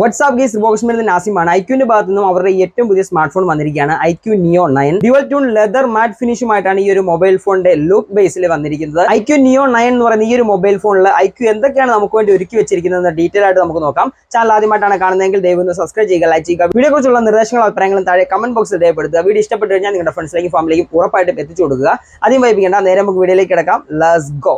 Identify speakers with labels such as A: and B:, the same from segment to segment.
A: WhatsApp ഗീസ് ബോക്സ്മെന്റ് നാസിമാണ്. ഐക്യൂന്റെ ഭാഗത്തു നിന്നും അവരുടെ ഏറ്റവും പുതിയ സ്മാർട്ട് ഫോൺ വന്നിരിക്കുകയാണ് iQOO neo nine dual tone leather matte ഫിനിഷുമായിട്ടാണ് ഈ ഒരു മൊബൈൽ ഫോണിന്റെ ലുക്ക് ബേസിൽ വന്നിരിക്കുന്നത്. ഐക്യു നിയോ നയൻ എന്ന് പറയുന്ന ഈ ഒരു മൊബൈൽ ഫോണിൽ ഐക്യു എന്തൊക്കെയാണ് നമുക്ക് വേണ്ടി ഒരുക്കി വെച്ചിരിക്കുന്നത് ഡീറ്റെയിൽ ആയിട്ട് നമുക്ക് നോക്കാം. ചാനൽ ആദ്യമായിട്ടാണ് കാണുന്നതെങ്കിൽ ദയവ് ഒന്ന് സബ്സ്ക്രൈബ് ചെയ്യുക ലൈക്ക് ചെയ്യുക. വീഡിയോ കുറിച്ചുള്ള നിർദ്ദേശങ്ങളും അഭിപ്രായങ്ങളും താഴെ കമന്റ് ബോക്സിൽ രേഖപ്പെടുത്തുക. വീഡിയോ ഇഷ്ടപ്പെട്ടു കഴിഞ്ഞാൽ നിങ്ങളുടെ ഫ്രണ്ട്സിലേക്കും ഫാമിലിക്കും ഉറപ്പായിട്ടും എത്തിച്ചു കൊടുക്കുക. ആദ്യം വൈപ്പിക്കേണ്ട നേരെ നമുക്ക് വീഡിയോയിലേക്ക് കിടക്കാം. ലസ് ഗോ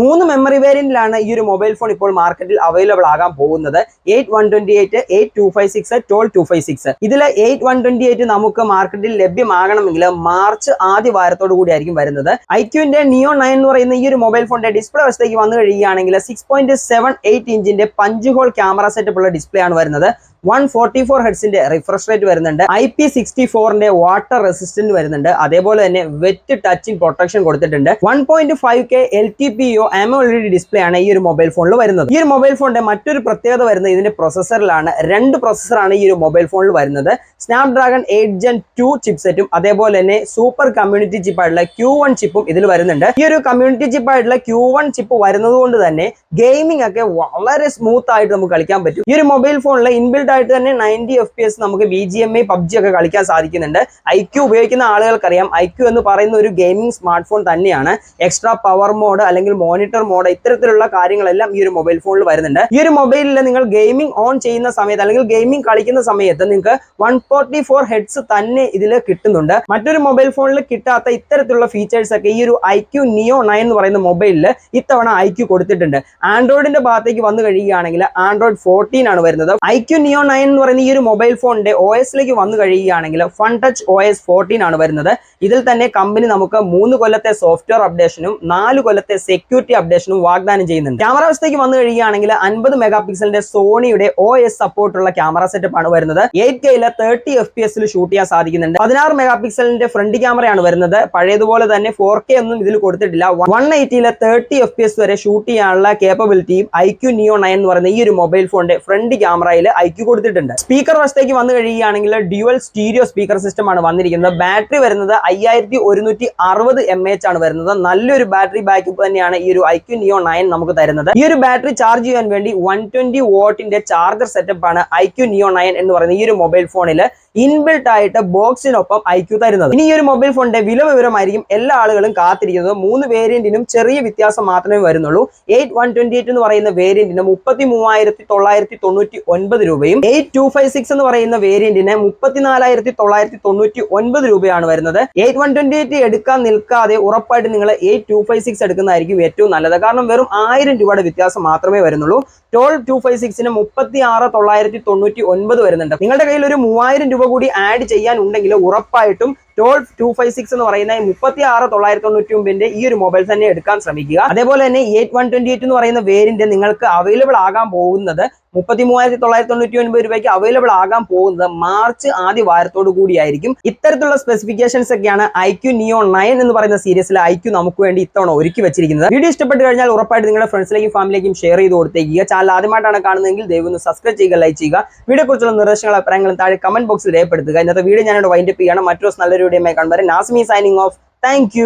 A: മൂന്ന് മെമ്മറി വേരിയന്റിലാണ് ഈ ഒരു മൊബൈൽ ഫോൺ ഇപ്പോൾ മാർക്കറ്റിൽ അവൈലബിൾ ആകാൻ പോകുന്നത്. Eight one twenty eight eight two five six twelve two five six ഇതിൽ എയ്റ്റ് വൺ ട്വന്റി എയ്റ്റ് നമുക്ക് മാർക്കറ്റിൽ ലഭ്യമാകണമെങ്കിൽ മാർച്ച് ആദ്യ വാരത്തോടു കൂടി ആയിരിക്കും വരുന്നത്. ഐക്യുവിന്റെ നിയോ നയൻ എന്ന് പറയുന്ന ഈ ഒരു മൊബൈൽ ഫോണിന്റെ ഡിസ്പ്ലേ വശത്തേക്ക് വന്നു കഴിയുകയാണെങ്കിൽ സിക്സ് പോയിന്റ് സെവൻ എയ്റ്റ് ഇഞ്ചിന്റെ പഞ്ച് ഹോൾ ക്യാമറ സെറ്റപ്പ് ഉള്ള ഡിസ്പ്ലേ ആണ് വരുന്നത്. വൺ ഫോർട്ടി ഫോർ ഹെഡ്സിന്റെ റിഫ്രഷ് റേറ്റ് വരുന്നുണ്ട്. ഐ പി സിക്സ്റ്റി ഫോറിന്റെ വാട്ടർ റെസിസ്റ്റന്റ് വരുന്നുണ്ട്. അതേപോലെ തന്നെ വെറ്റ് ടച്ചിങ് പ്രൊട്ടക്ഷൻ കൊടുത്തിട്ടുണ്ട്. One point five K L T P O AMOLED display ആണ് ഈ ഒരു മൊബൈൽ ഫോണിൽ വരുന്നത്. ഈ ഒരു മൊബൈൽ ഫോണിന്റെ മറ്റൊരു പ്രത്യേകത വരുന്നത് ഇതിന്റെ പ്രൊസസറിലാണ് രണ്ട് പ്രൊസസറാണ് ഈ ഒരു മൊബൈൽ ഫോണിൽ വരുന്നത്. സ്നാപ്ഡ്രാഗൺ എയ്റ്റ് ജെൻ ടു ചിപ്സെറ്റും അതേപോലെ തന്നെ സൂപ്പർ കമ്മ്യൂണിറ്റി ചിപ്പായിട്ടുള്ള ക്യൂ വൺ ചിപ്പും ഇതിൽ വരുന്നുണ്ട്. ഈ ഒരു കമ്മ്യൂണിറ്റി ചിപ്പായിട്ടുള്ള ക്യൂ വൺ ചിപ്പ് വരുന്നത് കൊണ്ട് തന്നെ ഗെയിമിംഗ് ഒക്കെ വളരെ സ്മൂത്ത് ആയിട്ട് നമുക്ക് കളിക്കാൻ പറ്റും. ഈ ഒരു മൊബൈൽ ഫോണിലെ ഇൻബിൽഡ് ആയിട്ട് തന്നെ നയന്റി എഫ് പി എസ് നമുക്ക് B G M I PUBG ഒക്കെ കളിക്കാൻ സാധിക്കുന്നുണ്ട്. ഐ ക്യു ഉപയോഗിക്കുന്ന ആളുകൾക്കറിയാം. ഐ ക്യു എന്ന് പറയുന്ന ഒരു ഗെയിമിംഗ് സ്മാർട്ട് ഫോൺ തന്നെയാണ്. എക്സ്ട്രാ പവർ മോഡ് അല്ലെങ്കിൽ മോണിറ്റർ മോഡ് ഇത്തരത്തിലുള്ള കാര്യങ്ങളെല്ലാം ഈ ഒരു മൊബൈൽ ഫോണിൽ വരുന്നുണ്ട്. ഈ ഒരു മൊബൈലിൽ നിങ്ങൾ ഗെയിമിംഗ് ഓൺ ചെയ്യുന്ന സമയത്ത് അല്ലെങ്കിൽ ഗെയിമിംഗ് കളിക്കുന്ന സമയത്ത് നിങ്ങൾക്ക് വൺ ഫോർട്ടി ഫോർ ഹെഡ്സ് തന്നെ ഇതിൽ കിട്ടുന്നുണ്ട്. മറ്റൊരു മൊബൈൽ ഫോണിൽ കിട്ടാത്ത ഇത്തരത്തിലുള്ള ഫീച്ചേഴ്സ് ഒക്കെ ഈ ഒരു ഐ ക്യു നിയോ നയൻ എന്ന് പറയുന്ന മൊബൈലിൽ ഇത്തവണ ഐ ക്യു കൊടുത്തിട്ടുണ്ട്. ആൻഡ്രോയിഡിന്റെ ഭാഗത്തേക്ക് വന്നു കഴിയുകയാണെങ്കിൽ ആൻഡ്രോയിഡ് ഫോർട്ടീൻ ആണ് വരുന്നത്. ഐ ക്യു നിയോ നയൻ എന്ന് പറയുന്ന ഈ ഒരു മൊബൈൽ ഫോണിന്റെ ഒ എസിലേക്ക് വന്നു കഴിയുകയാണെങ്കിൽ Funtouch O S fourteen ആണ് വരുന്നത്. ഇതിൽ തന്നെ കമ്പനി നമുക്ക് മൂന്ന് കൊല്ലത്തെ സോഫ്റ്റ്വെയർ അപ്ഡേഷനും നാല് കൊല്ലത്തെ സെക്യൂരിറ്റി അപ്ഡേഷനും വാഗ്ദാനം ചെയ്യുന്നുണ്ട്. ക്യാമറ അവസ്ഥയ്ക്ക് വന്നു കഴിയുകയാണെങ്കിൽ അൻപത് മെഗാ പിക്സലിന്റെ സോണിയുടെ ഒ എസ് സപ്പോർട്ടുള്ള ക്യാമറ സെറ്റപ്പ് ആണ് വരുന്നത്. എയ്റ്റ് കെയിലെ തേർട്ടി എഫ് പി എസിൽ ഷൂട്ട് ചെയ്യാൻ സാധിക്കുന്നുണ്ട്. പതിനാറ് മെഗാ പിക്സലിന്റെ ഫ്രണ്ട് ക്യാമറയാണ് വരുന്നത്. പഴയതുപോലെ തന്നെ ഫോർ കെ ഒന്നും ഇതിൽ കൊടുത്തിട്ടില്ല. വൺ എയ്റ്റിയിലെ തേർട്ടി എഫ് പി എസ് വരെ ഷൂട്ട് ചെയ്യാനുള്ള കേപ്പബിലിറ്റിയും ഐ ക്യു നിയോ നയൻ എന്ന് പറയുന്ന ഈ ഒരു മൊബൈൽ ഫോണിന്റെ ഫ്രണ്ട് ക്യാമറയിൽ ഐ ക്യു കൊടുത്തിട്ടുണ്ട്. സ്പീക്കർ വശത്തേക്ക് വന്നു കഴിയുകയാണെങ്കിൽ ഡ്യുവൽ സ്റ്റീരിയോ സ്പീക്കർ സിസ്റ്റം ആണ് വന്നിരിക്കുന്നത്. ബാറ്ററി വരുന്നത് അയ്യായിരത്തി ഒരുന്നൂറ്റി അറുപത് എം എച്ച് ആണ് വരുന്നത്. നല്ലൊരു ബാറ്ററി ബാക്കപ്പ് തന്നെയാണ് ഈ ഒരു ഐക്യു ക്യു നിയോ നയൻ നമുക്ക് തരുന്നത്. ഈ ഒരു ബാറ്ററി ചാർജ് ചെയ്യാൻ വേണ്ടി വൺ ട്വന്റി വോട്ടിന്റെ ചാർജർ സെറ്റപ്പ് ആണ് ഐക്യു ക്യു നിയോ നയൻ എന്ന് പറയുന്ന ഈ ഒരു മൊബൈൽ ഫോണിൽ ഇൻബിൽട്ട് ആയിട്ട് ബോക്സിനൊപ്പം ഐക്യു ക്യു തരുന്നത്. ഇനി ഈ ഒരു മൊബൈൽ ഫോണിന്റെ വില വിവരമായിരിക്കും എല്ലാ ആളുകളും കാത്തിരിക്കുന്നത്. മൂന്ന് വേരിയന്റിനും ചെറിയ വ്യത്യാസം മാത്രമേ വരുന്നുള്ളൂ. എയ്റ്റ് വൺ ട്വന്റി എയ്റ്റ് എന്ന് പറയുന്ന വേരിയന്റിന് മുപ്പത്തി മൂവായിരത്തി തൊള്ളായിരത്തി തൊണ്ണൂറ്റി ഒൻപത് രൂപയും എയ്റ്റ് ടു ഫൈവ് സിക്സ് എന്ന് പറയുന്ന വേരിയന്റിന് മുപ്പത്തിനാലായിരത്തി തൊള്ളായിരത്തി തൊണ്ണൂറ്റി ഒൻപത് രൂപയാണ് വരുന്നത്. എയ്റ്റ് വൺ ട്വന്റി എയ്റ്റ് എടുക്കാൻ നിൽക്കാതെ ഉറപ്പായിട്ട് നിങ്ങൾ എയ്റ്റ് ടു ഫൈവ് സിക്സ് എടുക്കുന്നതായിരിക്കും ഏറ്റവും നല്ലത്. കാരണം വെറും ആയിരം രൂപയുടെ വ്യത്യാസം മാത്രമേ വരുന്നുള്ളൂ. ട്വൽവ് ടു ഫൈവ് സിക്സിന് മുപ്പത്തി ആറ് തൊള്ളായിരത്തി തൊണ്ണൂറ്റി ഒൻപത് വരുന്നുണ്ട്. നിങ്ങളുടെ കയ്യിൽ ഒരു മൂവായിരം രൂപ കൂടി ആഡ് ചെയ്യാൻ ഉണ്ടെങ്കിൽ ഉറപ്പായിട്ടും ടോൾ ടു ഫൈവ് സിക്സ് എന്ന് പറയുന്ന മുപ്പത്തി ആറ് തൊള്ളായിരത്തി തൊണ്ണൂറ്റി ഒമ്പതിന്റെ ഈ ഒരു മൊബൈൽ തന്നെ എടുക്കാൻ ശ്രമിക്കുക. അതേപോലെ തന്നെ എയ്റ്റ് വൺ ട്വന്റി എയ്റ്റ് എന്ന് പറയുന്ന വേരിന്റെ നിങ്ങൾക്ക് അവൈലബിൾ ആകാൻ പോകുന്നത് മുപ്പത്തി മൂവായിരത്തി തൊള്ളായിരത്തി തൊണ്ണൂറ്റി ഒൻപത് രൂപയ്ക്ക് അവൈലബിൾ ആകാൻ പോകുന്നത് മാർച്ച് ആദ്യ വാരത്തോടു കൂടിയായിരിക്കും. ഇത്തരത്തിലുള്ള സ്പെസിഫിക്കേഷൻസ് ഒക്കെയാണ് ഐ ക്യു നിയോ നയൻ എന്ന് പറയുന്ന സീരീസിൽ ഐ ക്യു നമുക്ക് വേണ്ടി ഇത്തവണ ഒരുക്കി വെച്ചിരിക്കുന്നത്. വീഡിയോ ഇഷ്ടപ്പെട്ട് കഴിഞ്ഞാൽ ഉറപ്പായിട്ട് നിങ്ങളുടെ ഫ്രണ്ട്സിലേക്കും ഫാമിലിയിലേക്കും ഷെയർ ചെയ്ത് കൊടുത്തേക്കുക. ചാനൽ ആദ്യമായിട്ടാണ് കാണുന്നതെങ്കിൽ ദയവ് ഒന്ന് സബ്സ്ക്രൈബ് ചെയ്യുക ലൈക്ക് ചെയ്യുക. വീഡിയോ കുറിച്ചുള്ള നിർദ്ദേശങ്ങളും അഭിപ്രായങ്ങളും താഴെ കമന്റ് ബോക്സിൽ രേഖപ്പെടുത്തുക. ഇന്നത്തെ വീഡിയോ ഞാനിവിടെ വൈൻഡപ്പ് ചെയ്യണം മറ്റൊരു നല്ലൊരു വീഡിയോ കാണുമ്പോൾ നാസ്മി സൈനിങ് ഓഫ് താങ്ക്